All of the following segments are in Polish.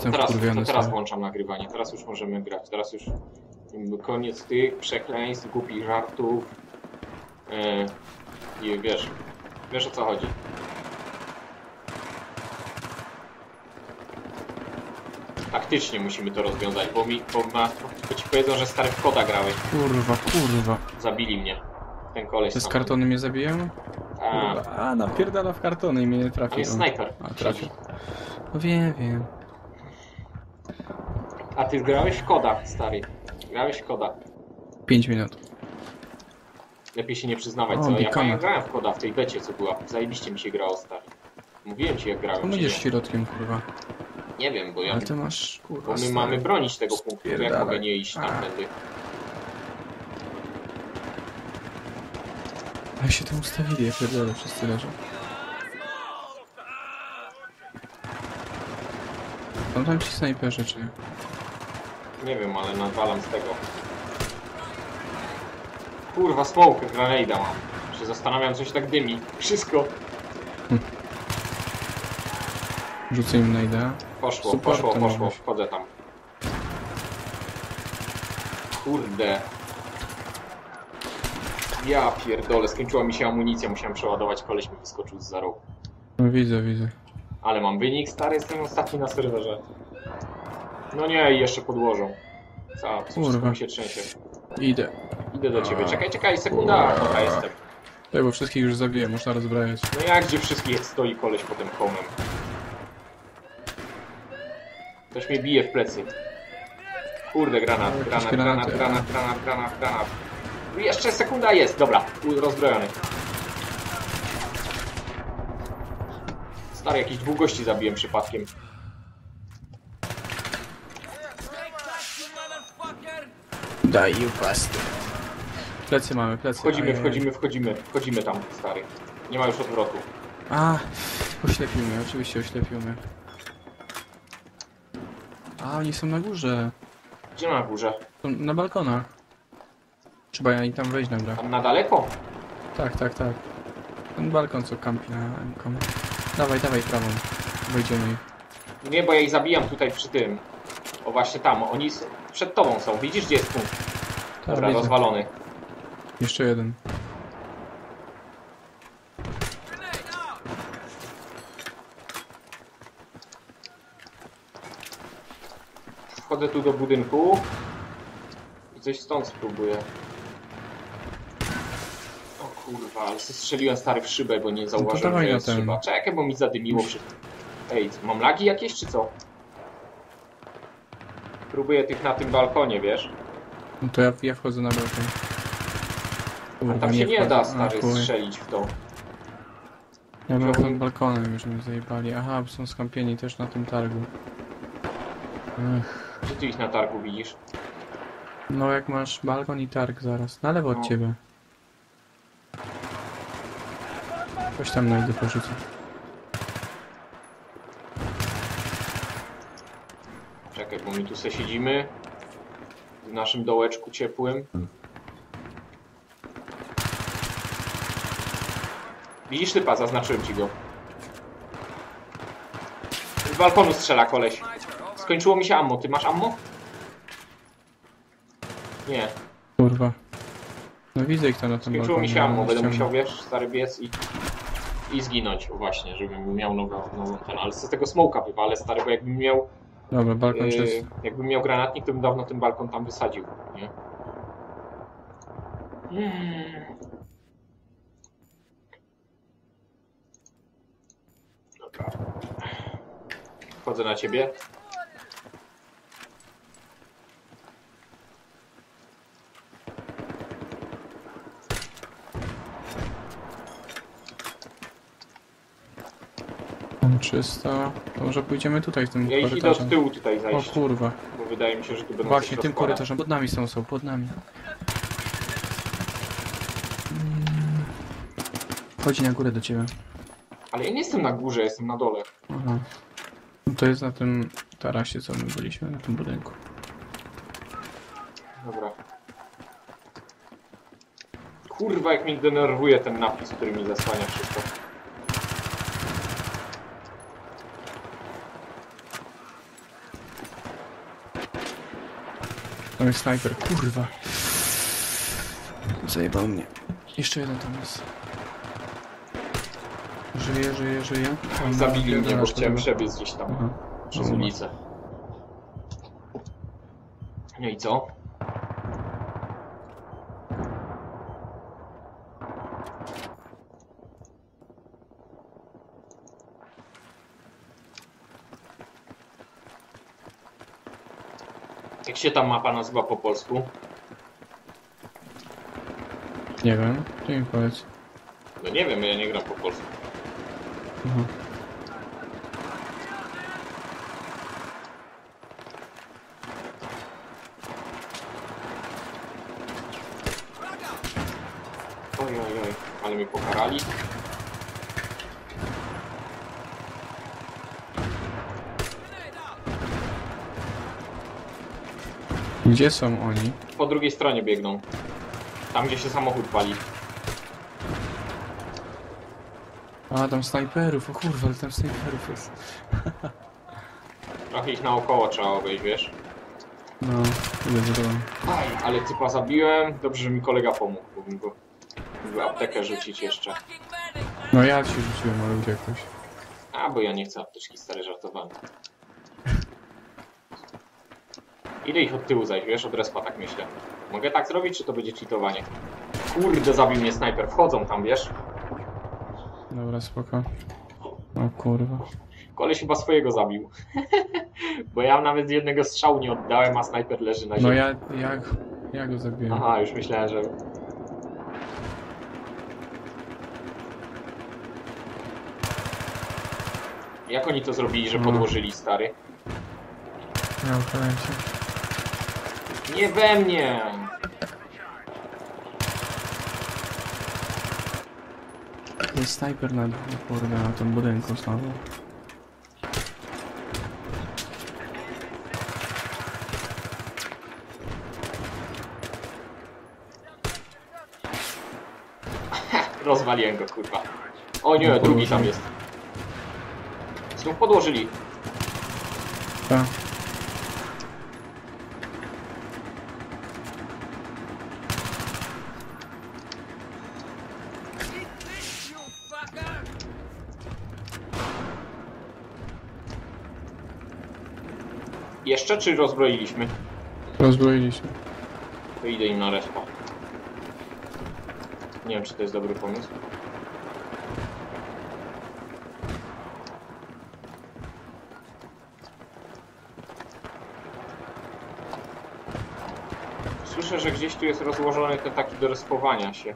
jestem teraz, wkurwiony, teraz włączam nagrywanie, teraz już możemy grać, teraz już jakby koniec tych przekleństw, głupich żartów e, i wiesz, wiesz o co chodzi. Taktycznie musimy to rozwiązać, bo mi, bo, ma, bo ci powiedzą, że stary w koda grałeś, Kurwa, kurwa. zabili mnie. Ten koleś Te z kartony mnie zabiją? A. A, napierdala w kartony i mnie nie trafi. jest snajper. A. No wiem, wiem. A ty grałeś w koda, stary. Grałeś w koda. 5 minut. Lepiej się nie przyznawać, O, co? Ja pamiętam, grałem w koda w tej becie, co była. Zajebiście mi się grało, stary. Mówiłem ci, jak grałem. To czy będziesz nie? środkiem, kurwa. nie wiem, bo ja... Ale ty masz, kurwa, Bo my stary. mamy bronić tego punktu, to jak Spierdalaj. mogę nie iść tam A. tędy? Jak się tam ustawili, jak pierdolę, wszyscy leżą. Są tam ci snajperzy, czy... Nie wiem, ale nawalam z tego. Kurwa, smoke, grenada mam. Się zastanawiam, coś tak dymi. Wszystko. Rzucę im na ideę. Poszło, Super, poszło, poszło. Wchodzę tam. Kurde. Ja pierdolę, skończyła mi się amunicja, musiałem przeładować, koleś mi wyskoczył z za rogu. No widzę, widzę. Ale mam wynik, stary, jestem ostatni na serwerze. No nie, i jeszcze podłożą. Co, wszystko mi się trzęsie. Idę. Idę do ciebie, czekaj, czekaj, sekunda, dobra, jestem. Tak, bo wszystkich już zabiję, można rozbrajać. No jak gdzie wszystkich stoi koleś pod tym homem? Ktoś mnie bije w plecy. Kurde, granat, granat, granat, granat, granat, granat, granat. Jeszcze sekunda jest, dobra, rozbrojony. Stary, jakiś dwóch gości zabiłem przypadkiem. Daj you bastard. Plecy mamy, plecy. Wchodzimy, Ajaj. wchodzimy, wchodzimy, wchodzimy tam, stary. Nie ma już odwrotu. A, oślepił mnie, oczywiście oślepił mnie. A, oni są na górze. Gdzie na górze? Są na balkonach. Trzeba ja i tam wejść nagle. Tam na daleko? Tak, tak, tak. Ten balkon co kampi na MKM. Dawaj, dawaj prawą. Wejdziemy. Nie, bo ja ich zabijam tutaj przy tym. O właśnie tam, oni s- przed tobą są. Widzisz gdzie jest punkt? Tak, Dobra, widzę. rozwalony. Jeszcze jeden. Wchodzę tu do budynku i coś stąd spróbuję. Kurwa, ale strzeliłem stary w szybę, bo nie zauważyłem, dawaj że jest ten. szyba. Czekaj, bo mi zadymiło przy... Ej, mam lagi jakieś czy co? Próbuję tych na tym balkonie, wiesz? No to ja, ja wchodzę na balkon. A Kurwa, tam się nie wchodzę. da A, stary chuj. strzelić w to. Ja bym Wziąłem- pod balkonem już mnie zajebali. Aha, bo są skampieni też na tym targu. Ech. Gdzie ty ich na targu widzisz? No jak masz balkon i targ zaraz. Na lewo No. od ciebie. Coś tam najdę porzucę. Czekaj, bo my tu se siedzimy w naszym dołeczku ciepłym. Widzisz typa, zaznaczyłem ci go. Z balkonu strzela koleś. Skończyło mi się ammo. Ty masz ammo? Nie. Kurwa. No widzę ich tam na tym Skończyło balkonie. mi się ammo. no, Będę ściągnę. musiał, wiesz, stary biec i, i zginąć. Właśnie, żebym miał nową, nową ten. Ale z tego smoka wywalę, stary, bo jakbym miał Dobra, balkon Yy, czysty. jakbym miał granatnik, to bym dawno ten balkon tam wysadził, nie? Mm. Dobra. Wchodzę na ciebie. Czysto. To może pójdziemy tutaj w tym Ja ich idę korytarzem. od tyłu tutaj O zajść, kurwa. bo wydaje mi się, że tu będą Właśnie coś tym rozkładać. korytarzem. Pod nami są, są, pod nami. Mm. Chodzi na górę do ciebie. Ale ja nie jestem na górze, jestem na dole. Aha. No to jest na tym tarasie, co my byliśmy, na tym budynku. Dobra. Kurwa, jak mnie denerwuje ten napis, który mi zasłania wszystko. Tam jest snajper, kurwa. Zajebał mnie. Jeszcze jeden tam jest. Żyje, żyje, żyje. Tam Zabili mnie, bo chciałem przebiec gdzieś tam Aha. przez Dobra. ulicę. No i co? Się ta mapa nazywa po polsku? Nie wiem, ty mi powiedz. No nie wiem, ja nie gram po polsku. Aha. Oj, oj, oj, ale mnie pokarali. Gdzie są oni? Po drugiej stronie biegną. Tam, gdzie się samochód pali. A, tam snajperów, o kurwa, ale tam snajperów jest. Trochę ich naokoło trzeba obejść, wiesz? No, idę za tobą. Aj, ale typa zabiłem. Dobrze, że mi kolega pomógł, bo bym go w aptekę rzucić jeszcze. No ja ci rzuciłem, ale uciekłeś. A, bo ja nie chcę apteczki, stary, żartowałem. Ile ich od tyłu zajść, wiesz? Od respa, tak myślę. Mogę tak zrobić, czy to będzie cheatowanie? Kurde, zabił mnie snajper. Wchodzą tam, wiesz? Dobra, spoko. O kurwa. Koleś chyba swojego zabił. bo ja nawet jednego strzału nie oddałem, a snajper leży na ziemi. No ja, ja, ja go zabiłem. Aha, już myślałem, że... Jak oni to zrobili, że No. podłożyli, stary? Ja uchylam się. Nie we mnie! Jest snajper na kurde, na tym budynku znowu. Rozwaliłem go, kurwa. O nie, No, drugi tam jest. Znów podłożyli. Tak. Jeszcze czy rozbroiliśmy? Rozbroiliśmy. To idę im na respa. Nie wiem, czy to jest dobry pomysł. Słyszę, że gdzieś tu jest rozłożony ten taki do respowania się.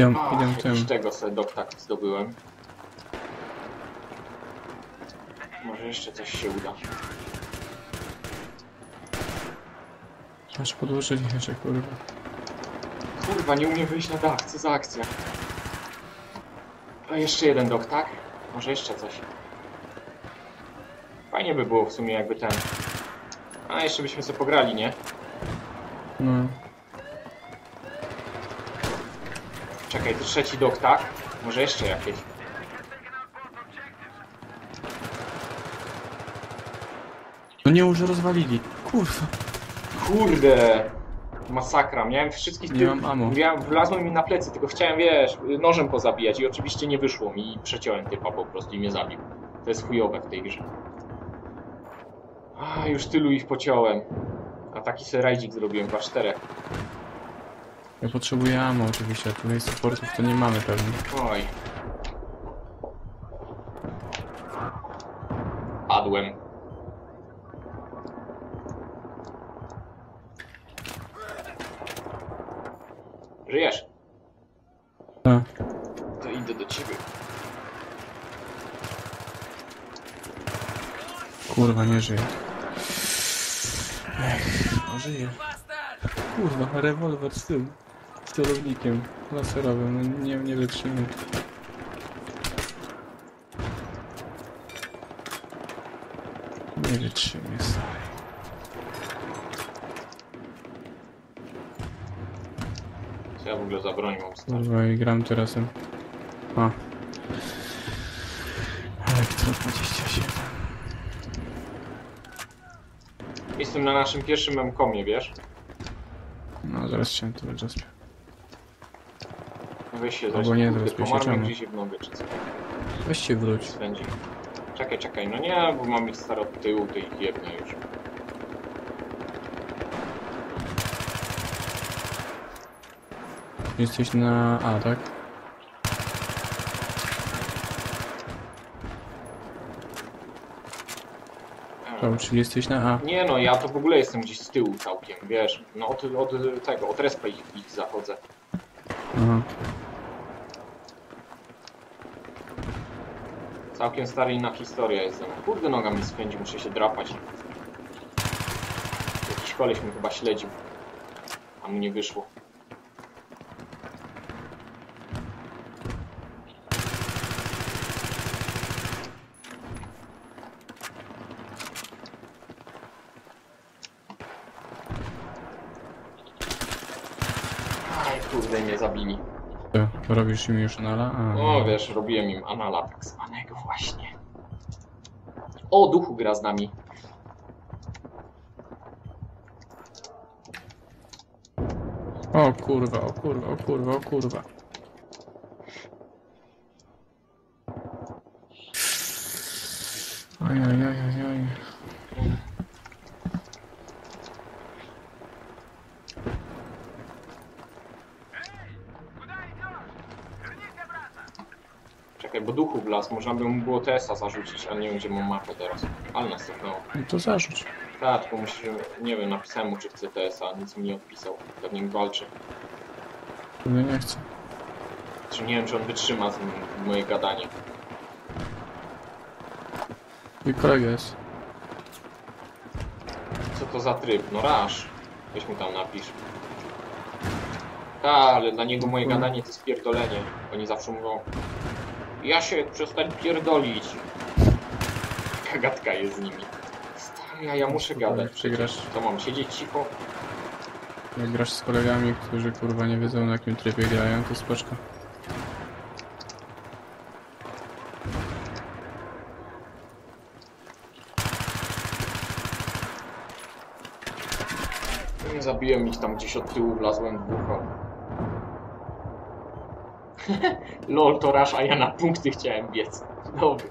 Idę, idę tym. tego sobie dok tak zdobyłem. Może jeszcze coś się uda. Aż podłożyli jeszcze, kurwa. Kurwa, nie umiem wyjść na dach, co za akcja. A jeszcze jeden dok, tak? Może jeszcze coś. Fajnie by było w sumie jakby ten. A jeszcze byśmy sobie pograli, nie? No. Czekaj, to trzeci dok, tak? Może jeszcze jakieś. No nie, już rozwalili. Kurwa. Kurde! Masakra, miałem wszystkich Nie mam ammo. Miałem, wlazłem mi na plecy, tylko chciałem, wiesz, nożem pozabijać i oczywiście nie wyszło mi i przeciąłem typa po prostu i mnie zabił. To jest chujowe w tej grze. A, już tylu ich pociąłem. A taki se rajdzik zrobiłem, chyba czterech. Ja potrzebuję ammo oczywiście, a tutaj supportów to nie mamy pewnie. Oj. Padłem. Żyjesz? Tak. To idę do ciebie. Kurwa, nie żyje. Ech, no żyje. Kurwa, rewolwer z tyłu. Celownikiem laserowym, no nie, nie wytrzymie. Nie wytrzymie, stary. Co Ja w ogóle za broń mam stać. Kurwa i gram teraz. A. Elektro 27. Jestem na naszym pierwszym memkomie, wiesz? No zaraz się to wyjaśnię. No Weź się Albo nie, kurde, zaraz pomarmy przesieciamy. gdzieś w nogę czy co. Weź się wróć. Spędzi. Czekaj, czekaj, no nie, bo mam być staro od tyłu, to ich jedne już. Jesteś na A, tak? To, czyli jesteś na A. Nie no, ja to w ogóle jestem gdzieś z tyłu całkiem, wiesz. No od, od tego, od respa ich, ich zachodzę. Całkiem stary inna historia jest ze mną. Kurde noga mi spędzi, muszę się drapać. Jakiś koleś mnie chyba śledził. A mu nie wyszło. Aj, kurde, mnie zabili. Robisz im już nala? A, O, wiesz, robiłem im anala tak zwanego właśnie. O, duchu gra z nami. O kurwa, o kurwa, o kurwa, o kurwa. Oj, oj, oj, oj, oj. Czekaj, las, można by mu było TS-a zarzucić, ale nie wiem, gdzie mam mapę teraz. Ale nas cofnęło. No to zarzuć. Tak, tylko musi, nie wiem, napisałem mu, czy chce TS-a, nic mi nie odpisał. Pewnie walczy. Pewnie nie chcę. Czy nie wiem, czy on wytrzyma z nim moje gadanie. Twój kolega jest. Co to za tryb? No rasz. Weź mu tam napisz. Tak, ale dla niego moje gadanie to jest pierdolenie. Oni zawsze mówią Ja się przestań pierdolić. Taka gadka jest z nimi. Stary, ja muszę Spokojnie, gadać przecież. przegrasz. To mam siedzieć cicho? Jak grasz z kolegami, którzy kurwa nie wiedzą na jakim trybie grają, to spoczko. Zabiłem ich tam gdzieś od tyłu, wlazłem w bucho. Lol, to rasz, a ja na punkty chciałem biec. Dobry.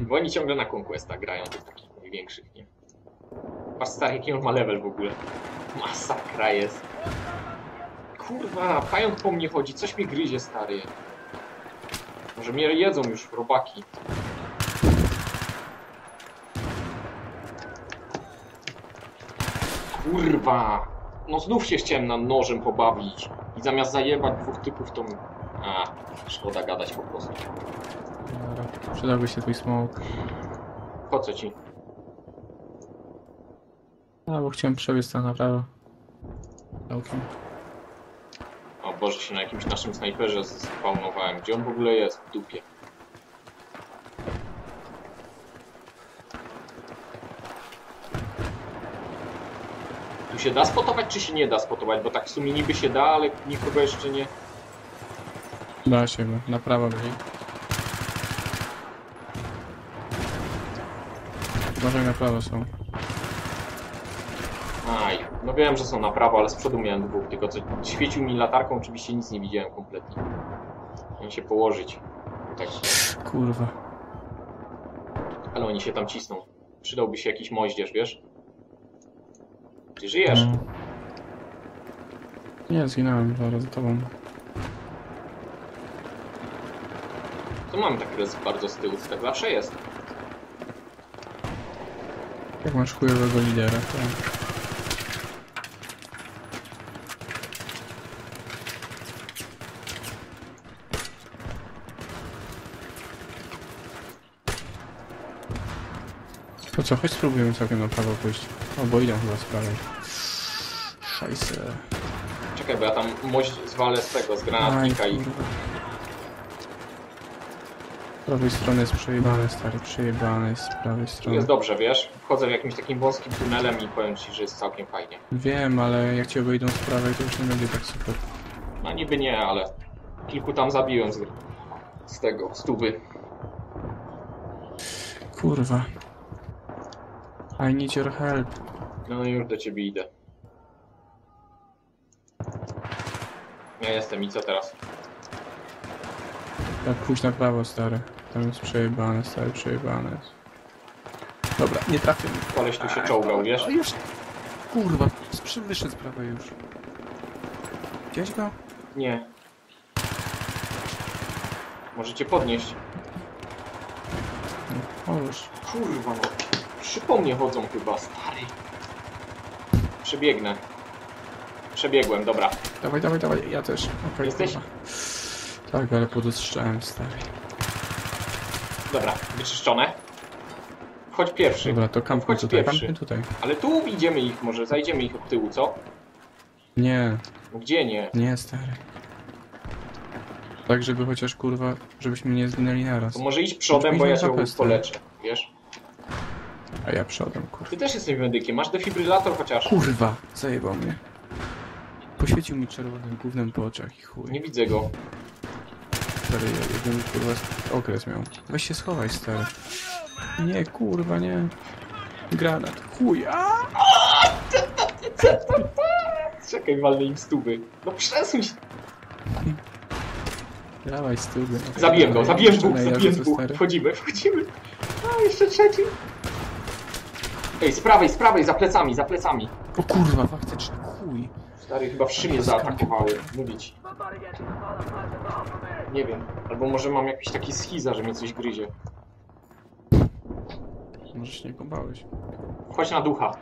Bo oni ciągle na Conquesta grają, tych takich największych, nie? Patrz stary, jaki on ma level w ogóle. Masakra jest. Kurwa, pająk po mnie chodzi, coś mnie gryzie, stary. Może mnie jedzą już robaki. Kurwa! No znów się chciałem na nożem pobawić. I zamiast zajebać dwóch typów, to... A, szkoda gadać po prostu. Dobra. Przydałby się twój smoke. Po co ci? A, bo chciałem przebiec tam na prawo. Całkiem. O Boże, się na jakimś naszym snajperze spawnowałem. Gdzie on w ogóle jest? W dupie. Tu się da spotować, czy się nie da spotować? Bo tak w sumie niby się da, ale nikogo jeszcze nie... Da się, bo na prawo byli. Uważaj na prawo są. Aj, no wiem, że są na prawo, ale z przodu miałem dwóch, tylko co świecił mi latarką, oczywiście nic nie widziałem kompletnie. Miałem się położyć. Tak, Kurwa. ale oni się tam cisną. Przydałby się jakiś moździerz, wiesz? Ty żyjesz? No. Nie, zginąłem zaraz za tobą. To mamy tak res bardzo z tyłu, tak zawsze jest. Jak masz chujowego lidera, to... To co, chodź spróbujemy całkiem na prawo pójść. O, bo idą chyba z prawej. Szajse. Czekaj, bo ja tam moźdź zwalę z tego, z Aj, granatnika i... kurwa. Z prawej strony jest przejebane, stary, przejebane jest z prawej strony. jest dobrze, wiesz? Wchodzę w jakimś takim wąskim tunelem i powiem ci, że jest całkiem fajnie. Wiem, ale jak cię obejdą z prawej, to już nie będzie tak super. No niby nie, ale kilku tam zabiłem z, z tego, stówy. Kurwa. I need your help. No już do ciebie idę. Ja jestem i co teraz? Tak, pójść na prawo, stary. Tam jest przejebane, stary, przejebane jest. Dobra, nie trafię. Koleś tu się czołgał, wiesz? O, już! Kurwa, z przy- wyszedł z prawej już. Widziałeś go? Nie. Możecie podnieść. O, już. Kurwa no. Trzy po mnie chodzą chyba, stary. Przebiegnę. Przebiegłem, dobra. Dawaj, dawaj, dawaj, ja też. Okej, Jesteś? kurwa. Tak, ale podostrzałem, stary. Dobra, wyczyszczone. Wchodź pierwszy. Dobra, to kampmy Wchodź tutaj, pierwszy. kampmy tutaj. Ale tu idziemy ich, może zajdziemy ich od tyłu, co? Nie, Gdzie nie? nie, stary. Tak, żeby chociaż, kurwa, żebyśmy nie zginęli naraz. To może iść przodem, bo ja cię Zapestę. poleczę, wiesz? A ja przodem, kurwa. Ty też jesteś medykiem, masz defibrylator chociaż. Kurwa, zajebał mnie. Poświecił mi czerwonym gównem po oczach i chuj. Nie widzę go. Stary, jeden kurwa okres miał. Weź się schowaj, stary. Nie, kurwa, nie. Granat. Chuj! Czekaj, walnę im stówy. No przesuń się. Dawaj, study. Zabiłem go, zabiłem Jeszcze dwóch, jawie, dwóch. Wchodzimy, wchodzimy. A, jeszcze trzeci. Ej, z prawej, z prawej, za plecami, za plecami. O kurwa, faktycznie, chuj. Stary, chyba wszy mnie zaatakowały. Mówię ci. Nie wiem. Albo może mam jakiś taki schiza, że mnie coś gryzie. Może się nie kąpałeś. Chodź na ducha.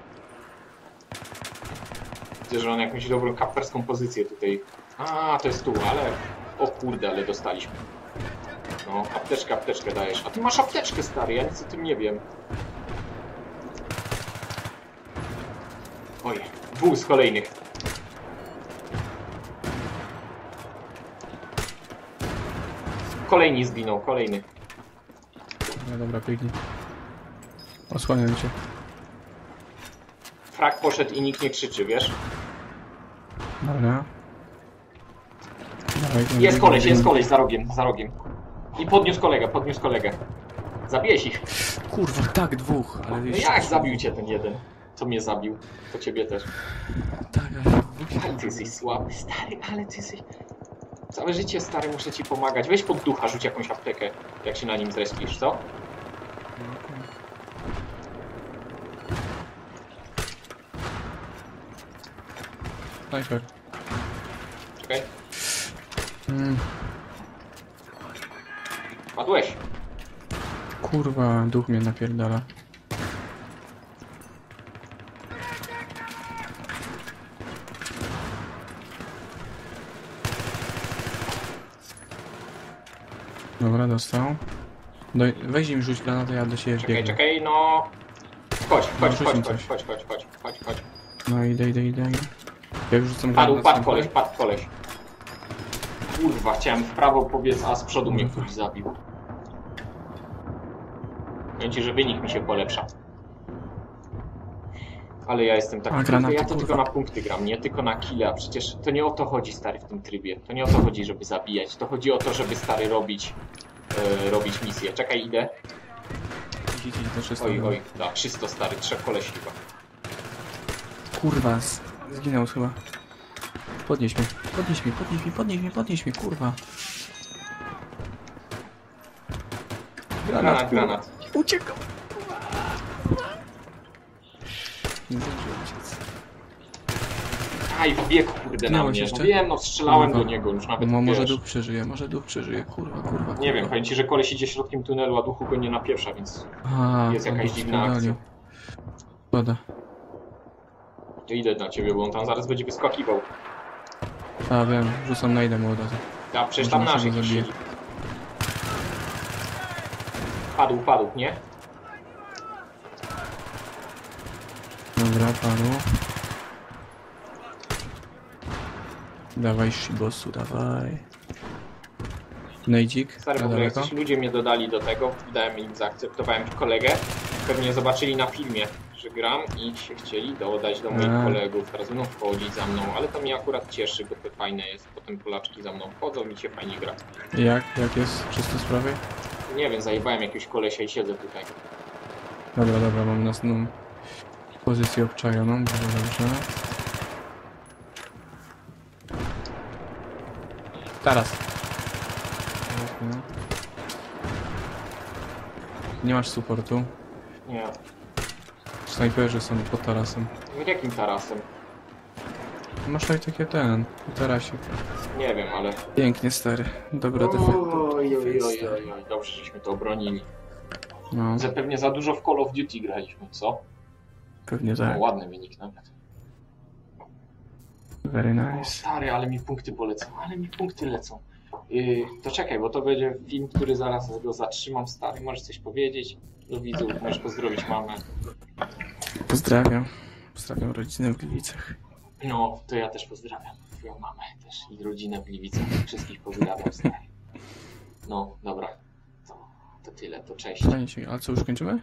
Widzę, że on jakąś dobrą kaperską pozycję tutaj. A, to jest tu, ale... O kurde, ale dostaliśmy. No, apteczkę, apteczkę dajesz. A ty masz apteczkę, stary, ja nic o tym nie wiem. Oj, dwóch z kolejnych. Kolejni zginął, kolejny. No dobra, biegnij. Osłaniam cię. Frak poszedł i nikt nie krzyczy, wiesz? Dobra. Dawaj, Jest koleś, jest koleś za rogiem, za rogiem. I podniósł kolegę, podniósł kolegę. Zabiłeś ich. Kurwa, tak, dwóch, ale No jak zabił cię ten jeden? Co mnie zabił? To ciebie też. Tak, ale Ale ty jesteś słaby, stary, ale ty jesteś... Całe życie, stary, muszę ci pomagać. Weź pod ducha, rzuć jakąś aptekę, jak się na nim zrespisz, co? Snajper. Czekaj. Mm, Padłeś. kurwa, duch mnie napierdala. Dobra, dostał. Doj, weź im rzuć granatę, ja do siebie Czekaj, biegnę. czekaj, no... Chodź, chodź, rzuć chodź, mi chodź, coś. chodź, chodź, chodź, chodź, chodź. No idę, idę, idę. Jak rzucam Padł, granat, padł koleś, padł koleś. Kurwa, chciałem w prawo pobiec, a z przodu mnie ktoś zabił. Ci, że wynik mi się polepsza. Ale ja jestem taki, granaty, ja to tylko na punkty gram, nie tylko na kile, a przecież to nie o to chodzi, stary, w tym trybie. To nie o to chodzi, żeby zabijać, to chodzi o to, żeby, stary, robić, e, robić misję. Czekaj, idę. Oj, oj, da, 300, stary, trzech kolesi chyba. Kurwa, z, zginął chyba. Podnieś mnie, podnieś mnie, podnieś mnie, podnieś mnie, podnieś mnie, kurwa. Granat, granat. Uciekał. Nie zdążyłem uciec. Aj, wbiegł, kurde, na mnie. jeszcze? No wiem, no strzelałem Kurwa. do niego, już nawet, Mo, może wiesz. duch przeżyje, może duch przeżyje, kurwa, kurwa, kurwa. Nie wiem, powiem ci, że koleś idzie środkiem tunelu, a duchu go nie napieprza, więc A, jest jakaś dziwna spierdolił. Szkoda. to idę na ciebie, bo on tam zaraz będzie wyskakiwał. A, wiem, rzucam na idę mu od razu. A przecież Może tam nasz jakiś zabije. siedzi. Padł, padł, nie? Dobra, panu. Dawaj, Shibosu, dawaj. Nejdzik, Stary, w ogóle ludzie mnie dodali do tego, dałem im, zaakceptowałem kolegę. Pewnie zobaczyli na filmie, że gram i się chcieli dodać do moich A. kolegów. Teraz będą wchodzić za mną, ale to mnie akurat cieszy, bo to fajne jest. Potem Polaczki za mną wchodzą i się fajnie gra. Jak? Jak jest te sprawy? Nie wiem, zajebałem jakiegoś kolesia i siedzę tutaj. Dobra, dobra, mam następną pozycję obczajoną, bardzo dobrze. Teraz. no. Nie masz supportu. Nie. Snajperzy są pod tarasem. Jakim tarasem? Masz tutaj takie ten, tarasik. Nie wiem, ale... Pięknie stary. Dobra defensa. Oj, oj, oj, oj. Dobrze, żeśmy to obronili. No, Że pewnie za dużo w Call of Duty graliśmy, co? Pewnie No, tak. ładny wynik nawet. Very O, nice. stary, ale mi punkty polecą, ale mi punkty lecą. Yy, to czekaj, bo to będzie film, który zaraz go zatrzymam, stary. Możesz coś powiedzieć do widzów, możesz pozdrowić mamę. Pozdrawiam. Pozdrawiam rodzinę w Gliwicach. No, to ja też pozdrawiam twoją mamę też i rodzinę w Gliwicach. Wszystkich pozdrawiam, stary. No, dobra. To, to tyle, to cześć. Się, ale co już kończymy?